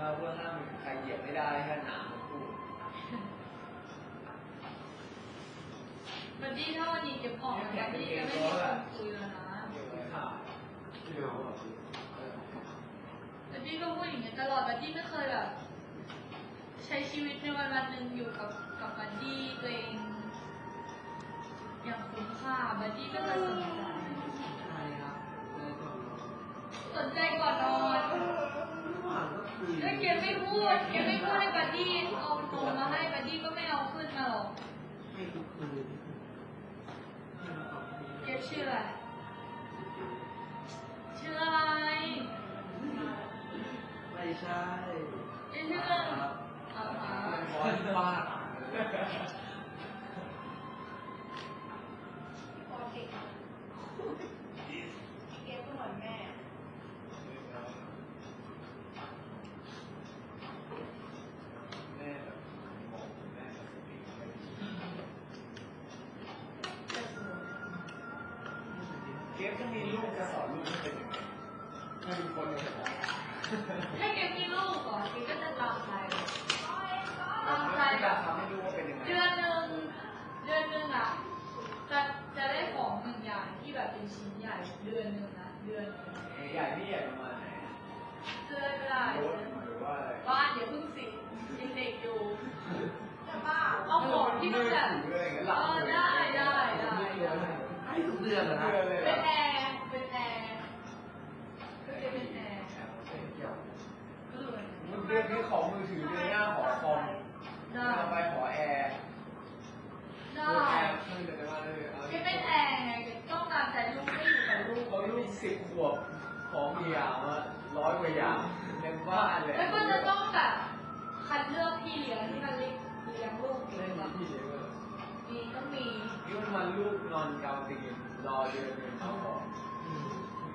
ถ้าเพื่อห้ามใครเหยียบไม่ได้แค่หนามทั้งคู่มันดีถ้าวันนี้เก็บของแบบนี้จะไม่มีคนคุยแล้วนะเกี่ยวกับบอกคือแต่พี่ก็พูดอย่างเงี้ยตลอดแต่พี่ไม่เคยแบบใช้ชีวิตในวันวันหนึ่งอยู่กับกับบัดดี้ตัวเองอย่างคุ้มค่าบัดดี้ไม่เคยสนใจ พูดยังไม่พูดให้บัดดี้เอานมมาให้บัดดี้ก็ไม่เอาขึ้นมาหรอกให้ทุกคืนให้มาตอบให้เกมชื่ออะไรชื่ออะไรไม่ใช่เชื่ออะไรเอาหาบอลบ้าพอเก่งเกมก็เหมือนแม่ แม่แบบมองแม่แบบสติไม่ดี เกฟถ้ามีลูกจะสอนลูกให้เป็นยังไงถ้ามีคนในสมองถ้าเกมมีลูกก่อนเกมก็จะตามใจตามใจอยากทำให้ลูกว่าเป็นยังไงเดือนหนึ่งเดือนหนึ่งอะจะจะได้ของหนึ่งอย่างที่แบบเป็นชิ้นใหญ่เดือนหนึ่งนะเดือนหนึ่งใหญ่นี่ใหญ่ประมาณไหนเดือนไม่ได้รถหรือว่าอะไรบ้านอย่าเพิ่งสิยังเด็กอยู่จะบ้าเอาของที่มันแบบถืออะไรอย่างเงี้ยหเอลับอเลยได้ได้ได้ให้ทุกเดือนเหรอนะเดือนเลย เป็น เหร แอ อ ร์เป็นแอร์ก็จะเป็นแอร์ เกี่ยว ก็เลย เดือนนี้ของมือถือเดือนหน้าขอคอมได้ต่อไปขอแอร์ได้ แอร์ช่างเดือนไปว่าเลยเอาก็เป็นแอร์ไงต้องการใจลูกไม่อยู่กับลูกเขาลูกสิบขวบของมีอย่างมาร้อยกว่าอย่างเต็มบ้านเลยแล้วก็จะต้องแบบคัดเลือกพี่เลี้ยงที่มันเลี้ยงเลี้ยงลูกเอเล่นงแบบที่เลี้ยงเลยมีต้องมีนี่มันลูกนอนกาวตีนรอเดือนหนึ่งเขาบอก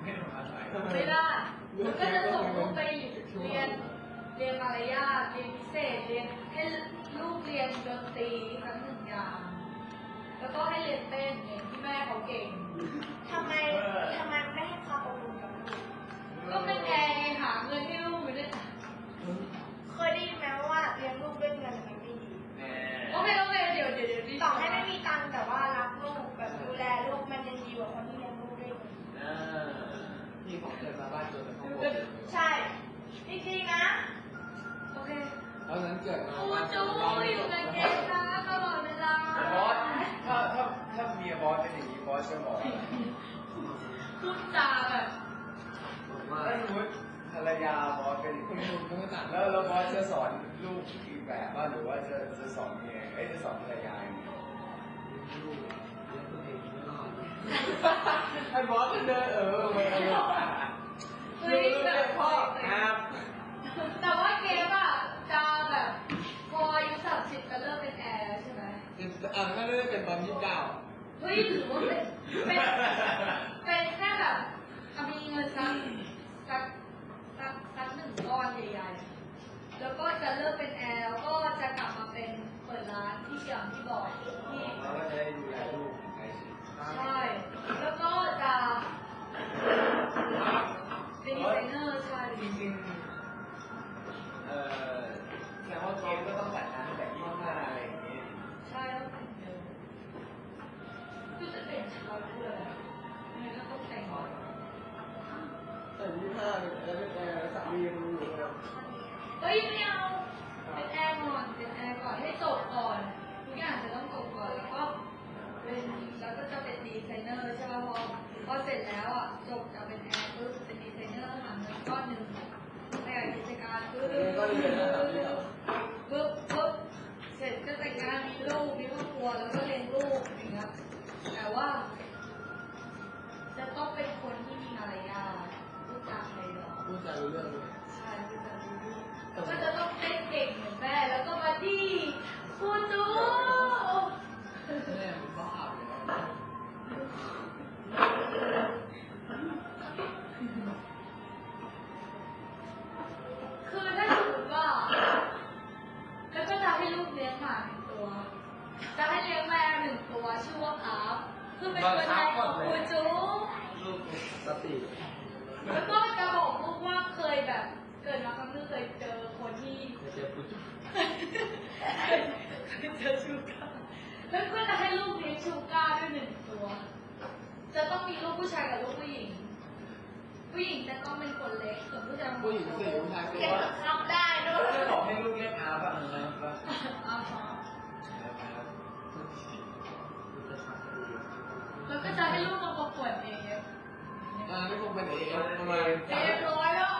ไม่ทำอะไร ไม่ได้มันก็จะส่งลูกไปเรียน เรียนมารยาทเรียนพิเศษเรียนให้ลูกเรียนดนตรีทั้งหนึ่งอย่าง แล้วก็ให้เรียนเต้นอย่างที่แม่เขาเก่ง ทำไมทำไม ยาบอสเป็นคุณนี้คุณต่างแล้วแล้วบอสจะสอนลูกอีกแบบว่าหรือว่าจะจะสอนเมียเอ้ยจะสอนภรรยาอย่างเงี้ยลูกเลี้ยงตัวเองไม่รอดให้บอสเดินเออไปเอาลูกเฮ้ยลูกแบเรียบกพ่อครับแต่ว่าเกมอะจะแบบพออายุสามสิบจะเริ่มเป็นแอร์แล้วใช่ไหมอ่าไม่ได้เป็นตอนยี่สิบเก้าเฮ้ยถือว่าเป็นเป็นเป็นแค่แบบอามีเงินสักสักสักหนึ่งก้อนใหญ่ๆแล้วก็ จะเริ่มเป็นแอร์แล้วก็จะกลับมาเป็นเปิดร้านที่อย่างที่บอกที่แล้วก็จะได้ดูแลลูกใกล้ชิดใช่แล้วก็จะเป็นดีไซเนอร์ใช่จริงๆเอ่อแสดงว่าเกมก็ต้องจัดงานแต่ยี่สิบห้าอะไรอย่างงี้ใช่แล้วแต่งเดิมคือจะแต่งชาด้วยอะยังไงก็ต้องแต่งก่อนแต่ยี่ห้าแล้วแอร์สามียังรู้อยู่เลยเฮ้ อนหนึ่งไปกับกิจการปุ๊บก็เรียนแล้วแบบนี้ปุ๊บปุ๊บเสร็จก็แต่งงานมีลูกมีครอบครัวแล้วก็เลี้ยงลูกอย่างเงี้ยแต่ว่า จะต้องเป็นคนที่มีมารยาทพูดจาไพเราะ พูดจารู้เรื่อง สติแล้วก็จะบอกลูกว่าเคยแบบ เกิดมาครั้งนึงเคยเจอคนที่เจอผู้จุคยเจอชูก้าแล้วก็จะให้ลูกเลี้ยงชูก้าด้วยหนึ่งตัว จะต้องมีลูกผู้ชายกับลูกผู้หญิง ผู้หญิงจะต้องเป็นคนเล็กส่วนผู้ชายผู้หญิงเป็นคนโตเก็บกับข้าวได้ด้วยบอกให้ลูกเรียกอาไป